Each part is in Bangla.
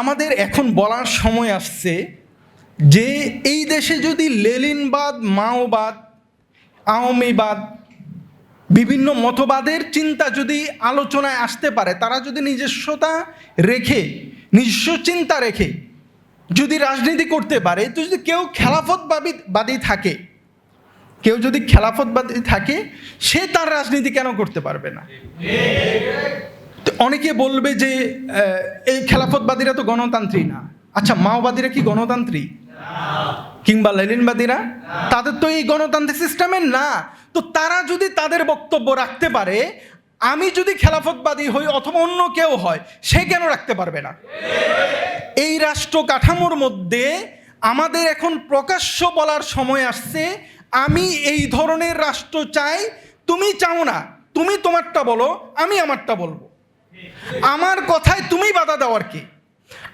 আমাদের এখন বলার সময় আসছে যে এই দেশে যদি লেলিনবাদ মাওবাদ আওয়ামীবাদ বিভিন্ন মতবাদের চিন্তা যদি আলোচনায় আসতে পারে, তারা যদি নিজস্বতা রেখে, নিজস্ব চিন্তা রেখে যদি রাজনীতি করতে পারে, তো যদি কেউ খেলাফতবাদী, বাদী থাকে, কেউ যদি খেলাফতবাদী থাকে, সে তার রাজনীতি কেন করতে পারবে না? অনেকে বলবে যে এই খেলাফতবাদীরা তো গণতান্ত্রী না। আচ্ছা মাওবাদীরা কি গণতান্ত্রী কিংবা লেলিনবাদীরা তাদের তো এই গণতান্ত্রিক সিস্টেমের না। তো তারা যদি তাদের বক্তব্য রাখতে পারে, আমি যদি খেলাফতবাদী হই অথবা অন্য কেউ হয়, সে কেন রাখতে পারবে না? এই রাষ্ট্র কাঠামোর মধ্যে আমাদের এখন প্রকাশ্য বলার সময় আসছে, আমি এই ধরনের রাষ্ট্র চাই, তুমি চাও না, তুমি তোমারটা বলো, আমি আমারটা বলব। আমার কথায় তুমি বাধা দেওয়ার কি।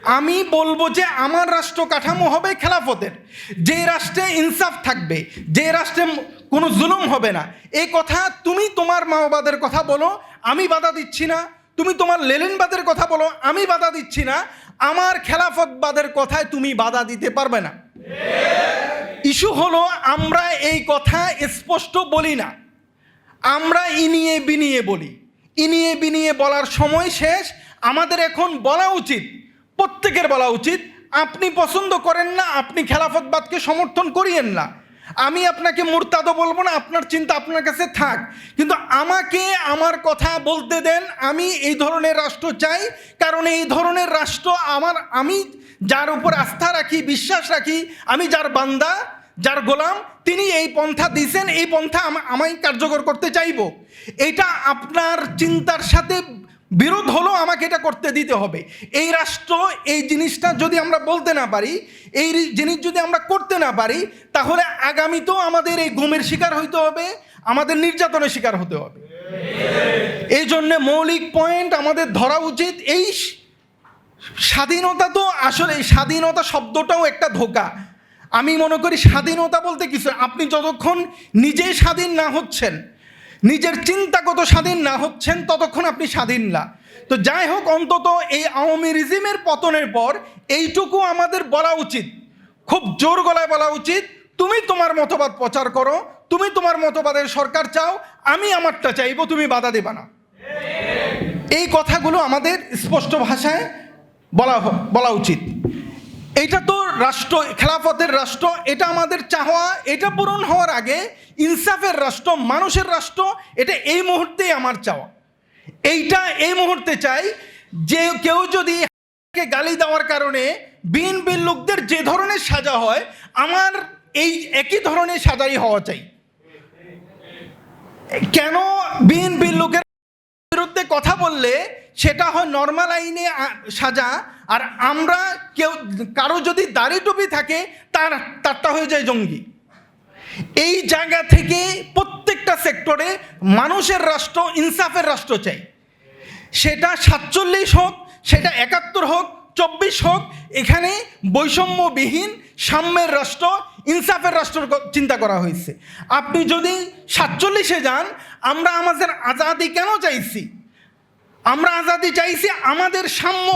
আমি বলব যে আমার রাষ্ট্র কাঠামো হবে খেলাফতের। যে রাষ্ট্রে ইনসাফ থাকবে, যে রাষ্ট্রে কোনো জুলুম হবে না এই কথা তুমি তোমার মাওবাদের কথা বলো, আমি বাধা দিচ্ছি না। তুমি তোমার লেলিনবাদের কথা বলো, আমি বাধা দিচ্ছি না। আমার খেলাফতবাদের কথায় তুমি বাধা দিতে পারবে না। ইস্যু হলো আমরা এই কথা স্পষ্ট বলি না। আমরা ইনিয়ে বিনিয়ে বলি। ইনিয়ে বিনিয়ে বলার সময় শেষ। আমাদের এখন বলা উচিত, প্রত্যেকের বলা উচিত, আপনি পছন্দ করেন না, আপনি খেলাফতবাদকে সমর্থন করিয়েন না। আমি আপনাকে মুরতাদও বলব না, আপনার চিন্তা আপনার কাছে থাক। কিন্তু আমাকে আমার কথা বলতে দেন, আমি এই ধরনের রাষ্ট্র চাই, কারণ এই ধরনের রাষ্ট্র আমার, আমি যার উপর আস্থা রাখি, বিশ্বাস রাখি, আমি যার বান্দা যার গোলাম তিনি এই পন্থা দিয়েছেন এই পন্থা আম- আমায় কার্যকর করতে চাইব। এটা আপনার চিন্তার সাথে বিরোধ হলো আমাকে এটা করতে দিতে হবে। এই রাষ্ট্র, এই জিনিসটা যদি আমরা বলতে না পারি, এই জিনিস যদি আমরা করতে না পারি, তাহলে আগামীতেও আমাদের এই গুমের শিকার হইতে হবে, আমাদের নির্যাতনের শিকার হতে হবে। এই জন্যে মৌলিক পয়েন্ট আমাদের ধরা উচিত। এই স্বাধীনতা তো আসলে স্বাধীনতা শব্দটাও একটা ধোকা। আমি মনে করি স্বাধীনতা বলতে কিছু আপনি যতক্ষণ নিজেই স্বাধীন না হচ্ছেন, নিজের চিন্তাগত স্বাধীন না হচ্ছেন, ততক্ষণ আপনি স্বাধীন না। তো যাই হোক, অন্তত এই আওয়ামী রিজিমের পতনের পর এইটুকু আমাদের বলা উচিত। খুব জোর গলায় বলা উচিত, তুমি তোমার মতবাদ প্রচার করো, তুমি তোমার মতবাদের সরকার চাও, আমি আমারটা চাইব, তুমি বাধা দেবা না। এই কথাগুলো আমাদের স্পষ্ট ভাষায় বলা বলা উচিত। এটা তো রাষ্ট্র, খেলাফতের রাষ্ট্র, এটা আমাদের চাওয়া, এটা পূরণ হওয়ার আগে ইনসাফের রাষ্ট্র, মানুষের রাষ্ট্র, এটা এই মুহূর্তেই আমার চাওয়া। এইটা এই মুহূর্তে চাই যে কেউ যদি গালি দেওয়ার কারণে বিএনপির লোকদের যে ধরনের সাজা হয়, আমার এই একই ধরনের সাজাই হওয়া চাই। কেন বিএনপির লোকের বিরুদ্ধে কথা বললে সেটা হয় নর্মাল আইনে সাজা। আর আমরা কেউ, কারও যদি দাড়ি টুপি থাকে, তার, তারটা হয়ে যায় জঙ্গি। এই জায়গা থেকে প্রত্যেকটা সেক্টরে মানুষের রাষ্ট্র, ইনসাফের রাষ্ট্র চাই। সেটা সাতচল্লিশ হোক, সেটা একাত্তর হোক, চব্বিশ হোক, এখানে বৈষম্যবিহীন সাম্যের রাষ্ট্র, ইনসাফের রাষ্ট্র চিন্তা করা হয়েছে। আপনি যদি সাতচল্লিশে যান, আমরা আমাদের আজাদি কেন চাইছি? আমরা আজাদি চাইছি আমাদের সাম্য।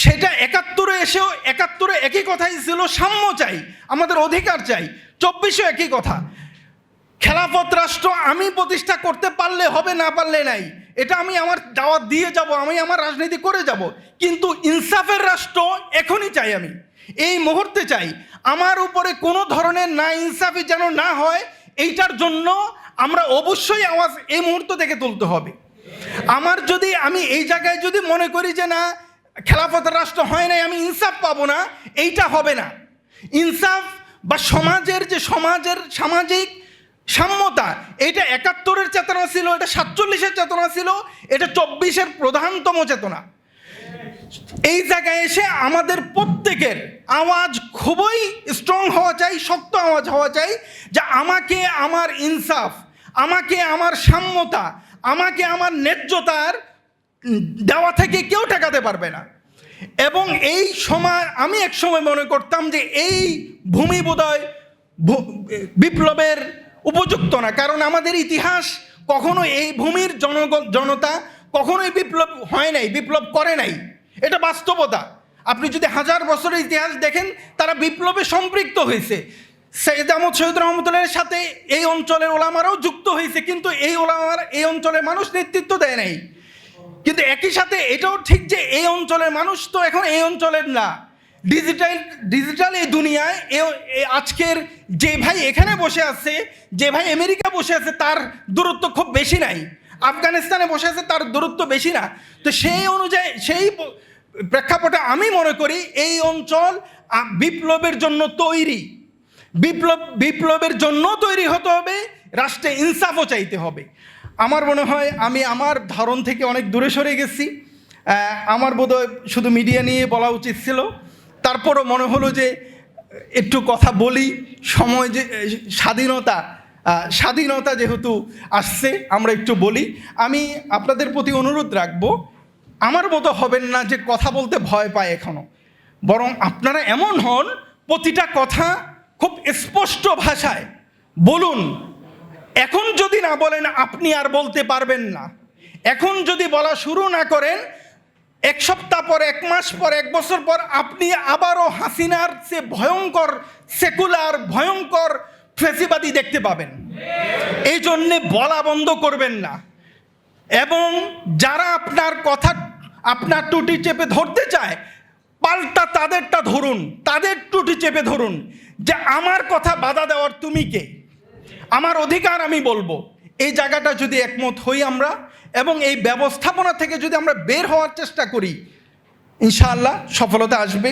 সেটা একাত্তরে এসেও একাত্তরে একই কথাই ছিল, সাম্য চাই, আমাদের অধিকার চাই চব্বিশে একই কথা। খেলাফত রাষ্ট্র আমি প্রতিষ্ঠা করতে পারলে হবে, না পারলে নাই। এটা আমি আমার দাওয়াত দিয়ে যাব, আমি আমার রাজনীতি করে যাব। কিন্তু ইনসাফের রাষ্ট্র এখনই চাই আমি। এই মুহূর্তে চাই, আমার উপরে কোনো ধরনের না ইনসাফি যেন না হয়, এইটার জন্য আমরা অবশ্যই আওয়াজ এই মুহূর্ত থেকে তুলতে হবে। আমার যদি আমি এই জায়গায় যদি মনে করি যে না খেলাফতের রাষ্ট্র হয় নাই, আমি ইনসাফ পাবো না, এইটা হবে না। ইনসাফ বা সমাজের যে সমাজের সামাজিক সাম্যতা, এটা একাত্তরের চেতনা ছিল, এটা সাতচল্লিশের চেতনা ছিল, এটা চব্বিশের প্রধানতম চেতনা। এই জায়গায় এসে আমাদের প্রত্যেকের আওয়াজ খুবই স্ট্রং হওয়া চাই, শক্ত আওয়াজ হওয়া চাই যে আমাকে আমার ইনসাফ, আমাকে আমার সাম্যতা আমাকে আমার ন্যায্যতার দেওয়া থেকে কেউ ঠেকাতে পারবে না। এবং এই সময় আমি এক সময় মনে করতাম যে এই ভূমি বোধহয় বিপ্লবের উপযুক্ত না। কারণ আমাদের ইতিহাস কখনো এই ভূমির জনগণ জনতা কখনোই বিপ্লব হয় নাই, বিপ্লব করে নাই। এটা বাস্তবতা। আপনি যদি হাজার বছরের ইতিহাস দেখেন, তারা বিপ্লবে সম্পৃক্ত হয়েছে। সৈয়দ আহমদ শহীদ রহমতুল্লাহের সাথে এই অঞ্চলের ওলামারাও যুক্ত হয়েছে, কিন্তু এই ওলামার এই অঞ্চলের মানুষ নেতৃত্ব দেয় নাই। কিন্তু একই সাথে এটাও ঠিক যে এই অঞ্চলের মানুষ তো এখন এই অঞ্চলের না। ডিজিটাল ডিজিটাল এই দুনিয়ায় এ- এ আজকের যে ভাই এখানে বসে আছে, যে ভাই আমেরিকা বসে আছে, তার দূরত্ব খুব বেশি নাই। আফগানিস্তানে বসে আছে, তার দূরত্ব বেশি না। তো সেই অনুযায়ী, সেই প্রেক্ষাপটে আমি মনে করি এই অঞ্চল বিপ্লবের জন্য তৈরি। বিপ্লব, বিপ্লবের জন্য তৈরি হতে হবে, রাষ্ট্রে ইনসাফও চাইতে হবে। আমার মনে হয় আমি আমার ধারণ থেকে অনেক দূরে সরে গেছি। আমার বোধহয় শুধু মিডিয়া নিয়ে বলা উচিত ছিল। তারপরও মনে হলো যে, একটু কথা বলি, সময় যে, স্বাধীনতা স্বাধীনতা যেহেতু আসছে, আমরা একটু বলি। আমি আপনাদের প্রতি অনুরোধ রাখব, আমার মতো হবেন না যে কথা বলতে ভয় পায় এখনও বরং আপনারা এমন হন, প্রতিটা কথা খুব স্পষ্ট ভাষায় বলুন, এখন যদি না বলেন আপনি আর বলতে পারবেন না। এখন যদি বলা শুরু না করেন, এক সপ্তাহ পর, এক মাস পর, এক বছর পর আপনি আবারও হাসিনার সে ভয়ঙ্কর, সেকুলার, ভয়ঙ্কর ফেসিবাদী দেখতে পাবেন। এই জন্যে বলা বন্ধ করবেন না। এবং যারা আপনার কথা, আপনার টুটি চেপে ধরতে চায় পাল্টা তাদেরটা ধরুন, তাদের টুটি চেপে ধরুন, যে আমার কথা বাধা দেওয়ার তুমি কে? আমার অধিকার আমি বলব। এই জায়গাটা যদি একমত হই আমরা, এবং এই ব্যবস্থাপনা থেকে যদি আমরা বের হওয়ার চেষ্টা করি, ইনশাআল্লাহ সফলতা আসবে।